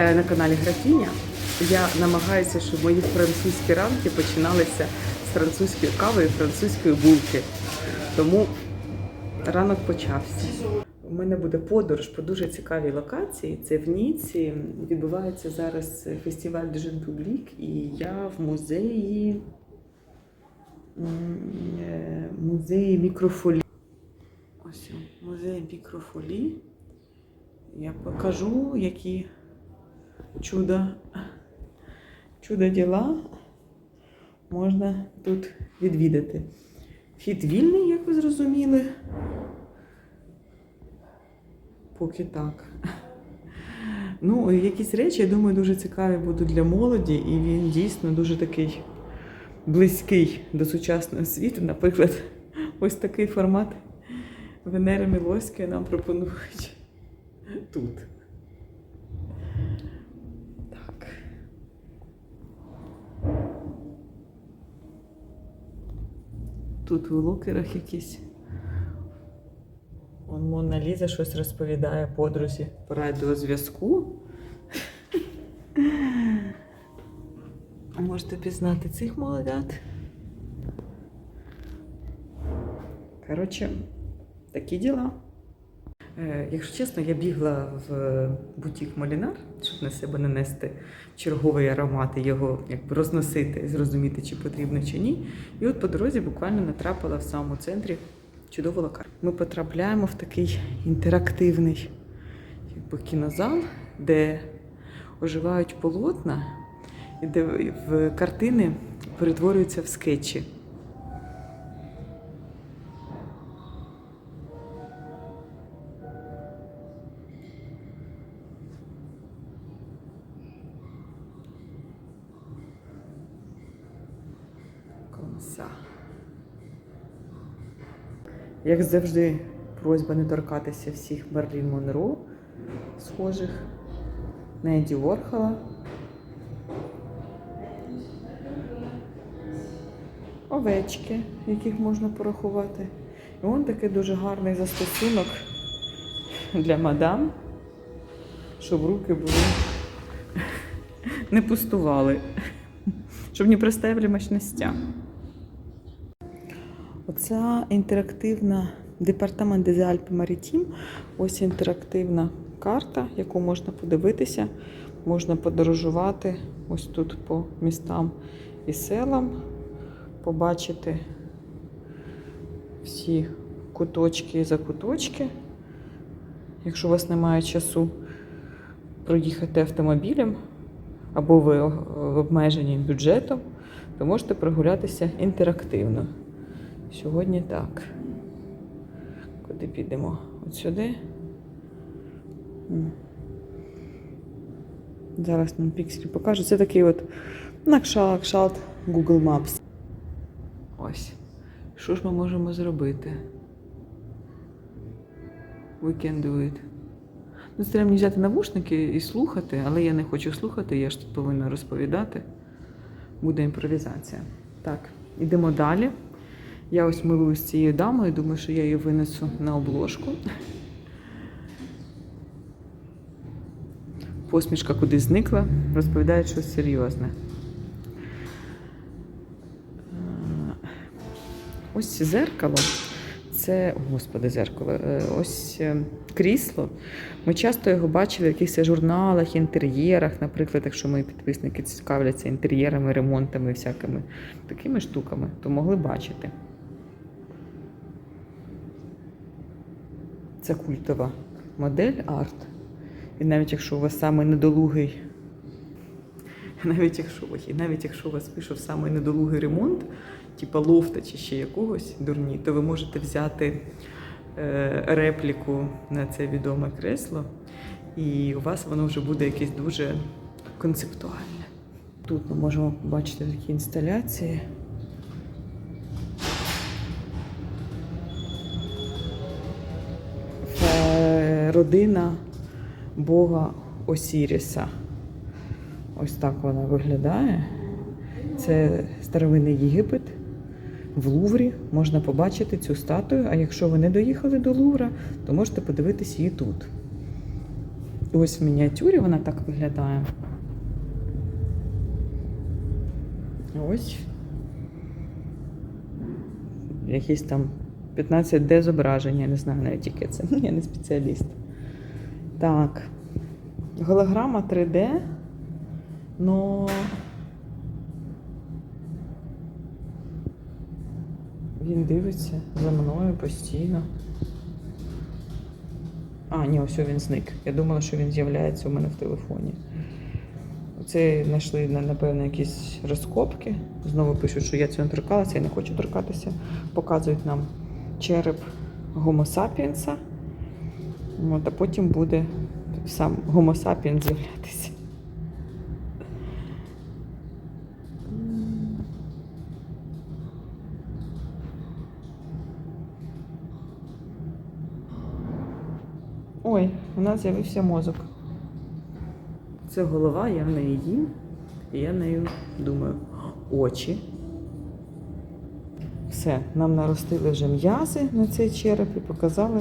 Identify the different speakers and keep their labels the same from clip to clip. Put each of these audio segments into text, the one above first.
Speaker 1: Вітаю на каналі Графіня. Я намагаюся, щоб мої французькі ранки починалися з французької кави і французької булки. Тому ранок почався. У мене буде подорож по дуже цікавій локації. Це в Ніці. Відбувається зараз фестиваль Джен Публік, і я в музеї музеї мікрофолі. Ось музей мікрофолі. Я покажу, які чудо, чудо діла можна тут відвідати. Вхід вільний, як ви зрозуміли. Поки так. Ну, якісь речі, я думаю, дуже цікаві будуть для молоді, і він дійсно дуже такий близький до сучасного світу. Наприклад, ось такий формат Венери Мілоської нам пропонують тут. Тут в локерах якісь. Он Мона Ліза щось розповідає подрузі по радіозв'язку. Можете пізнати цих молодят. Коротше, такі діла. Е, Якщо чесно, я бігла в бутік Молінар, щоб на себе нанести черговий аромат і його якби розносити, зрозуміти, чи потрібно чи ні. І от по дорозі буквально натрапила в самому центрі чудову локацію. Ми потрапляємо в такий інтерактивний якби, кінозал, де оживають полотна, і де картини перетворюються в скетчі. Комса. Як завжди, просьба не торкатися всіх Берлін Монро схожих на Енді Ворхола. Овечки, яких можна порахувати. І он такий дуже гарний застосунок для мадам, щоб руки були не пустували, щоб не проставили мощностя. Оця інтерактивна департамент des Alpes Maritimes. Ось інтерактивна карта, яку можна подивитися, можна подорожувати ось тут по містам і селам, побачити всі куточки і закуточки. Якщо у вас немає часу проїхати автомобілем або ви обмежені бюджетом, то можете прогулятися інтерактивно. Сьогодні так. Куди підемо? От сюди. Зараз нам пікселі покажуть. Це такий от накшалакшалт Google Maps. Ось. Що ж ми можемо зробити? We can do it. Ну, це треба взяти навушники і слухати, але я не хочу слухати, я ж тут повинна розповідати. Буде імпровізація. Так, ідемо далі. Я ось милуюсь цією дамою, думаю, що я її винесу на обложку. Посмішка кудись зникла, розповідає щось серйозне. Е, Ось зеркало. Це, господи, зеркало. е, Ось е, крісло. Ми часто його бачили в якихось журналах, інтер'єрах, наприклад, якщо мої підписники цікавляться інтер'єрами, ремонтами, всякими такими штуками, то могли бачити. Це культова модель арт. І навіть якщо у вас самий недолугий, навіть якщо, і навіть якщо у вас вийшов самий недолугий ремонт, типа лофта чи ще якогось дурні, то ви можете взяти е, репліку на це відоме кресло, і у вас воно вже буде якесь дуже концептуальне. Тут ми можемо побачити такі інсталяції. Родина Бога Осіріса. Ось так вона виглядає. Це старовинний Єгипет. В Луврі можна побачити цю статую, а якщо ви не доїхали до Лувра, то можете подивитись її тут. Ось в мініатюрі вона так виглядає. Ось. Якісь там 15D зображення, я не знаю навіть яке це. Я не спеціаліст. Так. Голограма 3D. Но він дивиться за мною постійно. А, ні, ось він зник. Я думала, що він з'являється у мене в телефоні. Це знайшли, напевно, якісь розкопки. Знову пишуть, що я цього не торкалася, я не хочу торкатися. Показують нам череп Homo sapiens. От, а потім буде сам sapiens з'являтися. Ой, у нас з'явився мозок. Це голова, я в неї їм, і я нею думаю. Очі. Все, нам наростили вже м'язи на цей череп і показали.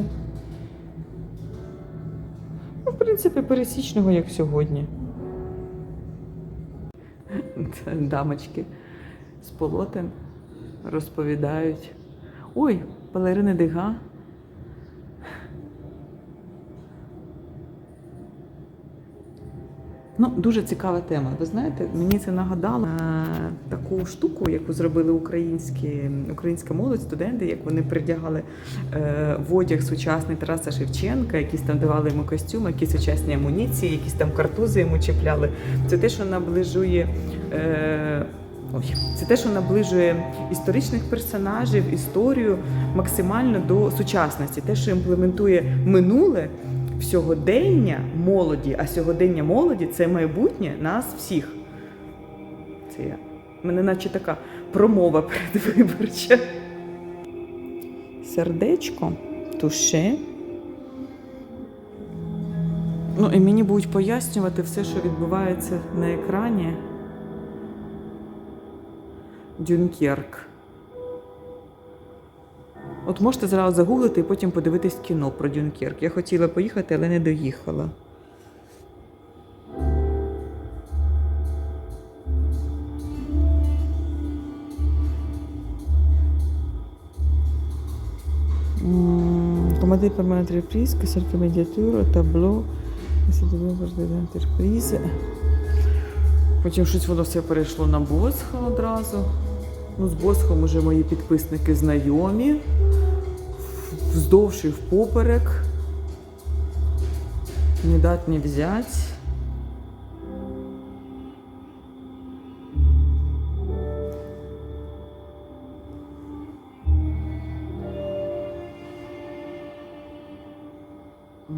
Speaker 1: Принципі, пересічного, як сьогодні. Дамочки з полотен розповідають. Ой, балерини Дега. Ну, дуже цікава тема. Ви знаєте, мені це нагадало е, таку штуку, яку зробили українські, українська молодь, студенти, як вони придягали е, в одяг сучасний Тараса Шевченка, якісь там давали йому костюми, якісь сучасні амуніції, якісь там картузи йому чіпляли. Це те, що наближує. Е, Ой, це те, що наближує історичних персонажів, історію максимально до сучасності, те, що імплементує минуле сьогодення молоді, а сьогодення молоді це майбутнє нас всіх. Це я. Мене наче така промова передвиборча. Сердечко, туше. Ну, і мені будуть пояснювати все, що відбувається на екрані. Дюнкерк. От можете зразу загуглити і потім подивитись кіно про Дюнкерк. Я хотіла поїхати, але не доїхала. Командир перманент реприз, кесарка медіатура, табло, інтерпризи. Потім щось воно все перейшло на Босха одразу. Ну, з Босхом уже мої підписники знайомі. Вздовж і впоперек. Не дать не взять. Угу.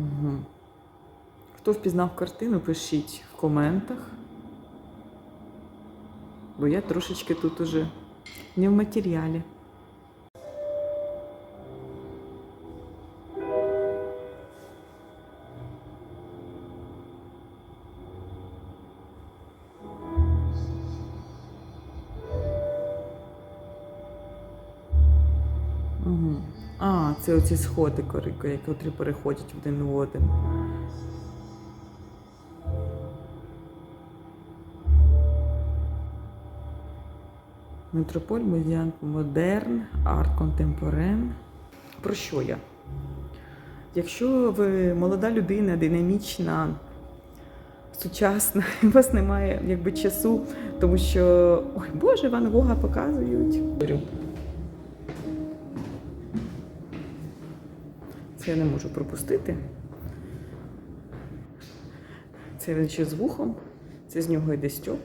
Speaker 1: Хто впізнав картину, пишіть в коментах. Бо я трошечки тут уже не в матеріалі. Угу. А, це оці сходи, кори- які переходять один в один. Метрополь, Музіан Модерн, Арт Контемпорен. Про що я? Якщо ви молода людина, динамічна, сучасна, у вас немає якби часу, тому що ой Боже, Ван Гога показують. Це я не можу пропустити. Це він ще з вухом, це з нього йде стьоп.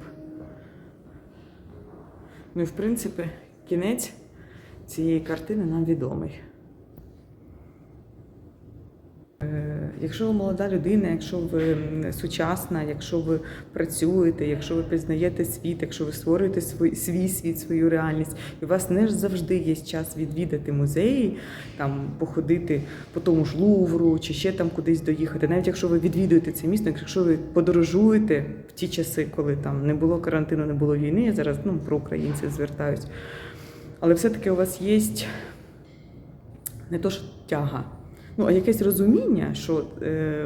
Speaker 1: Ну і в принципі, кінець цієї картини нам відомий. Е, Якщо ви молода людина, якщо ви сучасна, якщо ви працюєте, якщо ви пізнаєте світ, якщо ви створюєте свій, свій світ, свою реальність, і у вас не завжди є час відвідати музеї, там походити по тому ж Лувру чи ще там кудись доїхати, навіть якщо ви відвідуєте це місто, якщо ви подорожуєте в ті часи, коли там не було карантину, не було війни, я зараз ну, про українців звертаюсь. Але все-таки у вас є не то, що тяга. Ну, якесь розуміння, що е,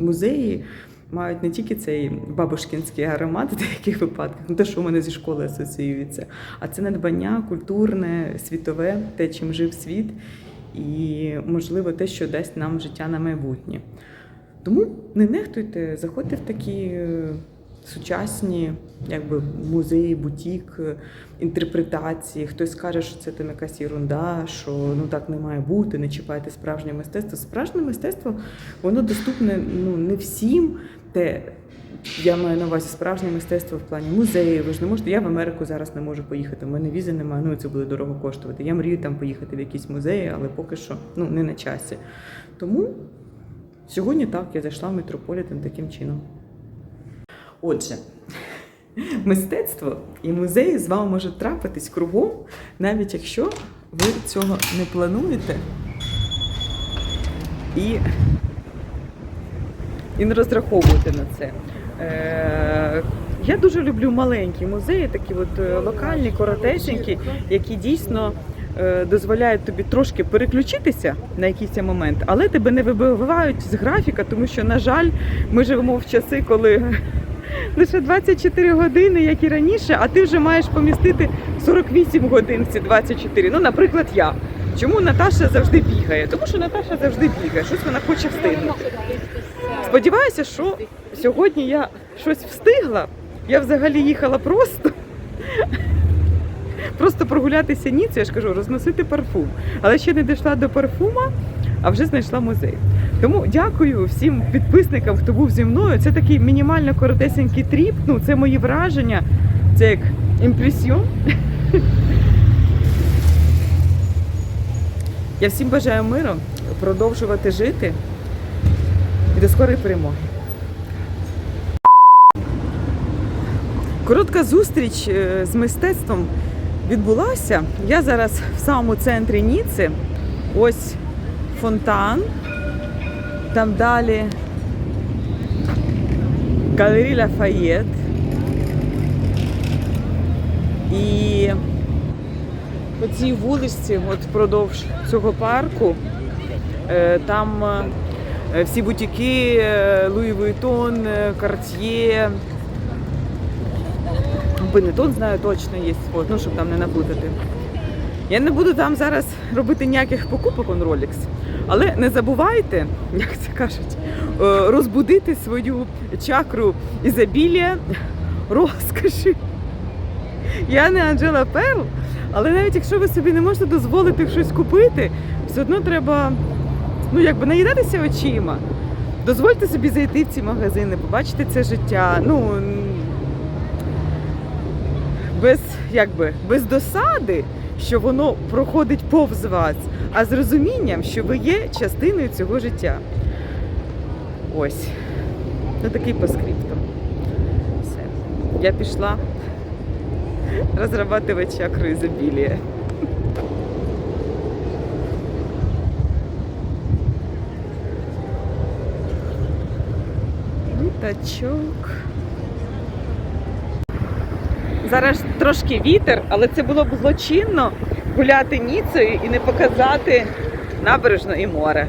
Speaker 1: музеї мають не тільки цей бабушкінський аромат в деяких випадках, ну те, що у мене зі школи асоціюється, а це надбання культурне, світове, те, чим жив світ, і, можливо, те, що дасть нам життя на майбутнє. Тому не нехтуйте, заходьте в такі е, сучасні якби, музеї, бутік, е, інтерпретації. Хтось скаже, що це там якась ерунда, що ну так не має бути, не чіпайте справжнє мистецтво. Справжнє мистецтво воно доступне ну, не всім. Те, я маю на увазі справжнє мистецтво в плані музею. Ви ж не можете. Я в Америку зараз не можу поїхати. У мене візи немає, ну це буде дорого коштувати. Я мрію там поїхати в якісь музеї, але поки що ну, не на часі. Тому Сьогодні так, я зайшла в метрополітен таким чином. Отже, мистецтво і музеї з вами можуть трапитись кругом, навіть якщо ви цього не плануєте і, і не розраховуєте на це. Е, я дуже люблю маленькі музеї, такі от е, локальні, коротесенькі, які дійсно е, дозволяють тобі трошки переключитися на якийсь момент, але тебе не вибивають з графіка, тому що, на жаль, ми живемо в часи, коли лише 24 години, як і раніше, а ти вже маєш помістити 48 годин ці 24. Ну, наприклад, я. Чому Наташа завжди бігає? Тому що Наташа завжди бігає, щось вона хоче встигнути. Сподіваюся, що сьогодні я щось встигла. Я взагалі їхала просто. Просто прогулятися ніцю, я ж кажу, розносити парфум. Але ще не дійшла до парфума, а вже знайшла музей. Тому дякую всім підписникам, хто був зі мною. Це такий мінімально коротесенький тріп. Ну, це мої враження, це як імпресіон. Я всім бажаю миру, продовжувати жити і до скорої перемоги. Коротка зустріч е, з мистецтвом відбулася. Я зараз в самому центрі Ніци. Ось фонтан. Там далі галері Лафаєт. І по цій вуличці, от впродовж цього парку, е, там е, всі бутіки, Луї е, Cartier, Бенетон знаю точно є, от, ну щоб там не наплутати. Я не буду там зараз робити ніяких покупок on Rolex, але не забувайте, як це кажуть, е, розбудити свою чакру ізобілія, розкоші. Я не Анджела Перл, але навіть якщо ви собі не можете дозволити щось купити, все одно треба ну, якби наїдатися очима. Дозвольте собі зайти в ці магазини, побачити це життя. Ну, без, якби, без досади, що воно проходить повз вас, а з розумінням, що ви є частиною цього життя. Ось. Ну такий по. Все. Я пішла розрабатувати чакру ізобілія. Літачок. Зараз трошки вітер, але це було б злочинно гуляти Ніцею і не показати набережну і море.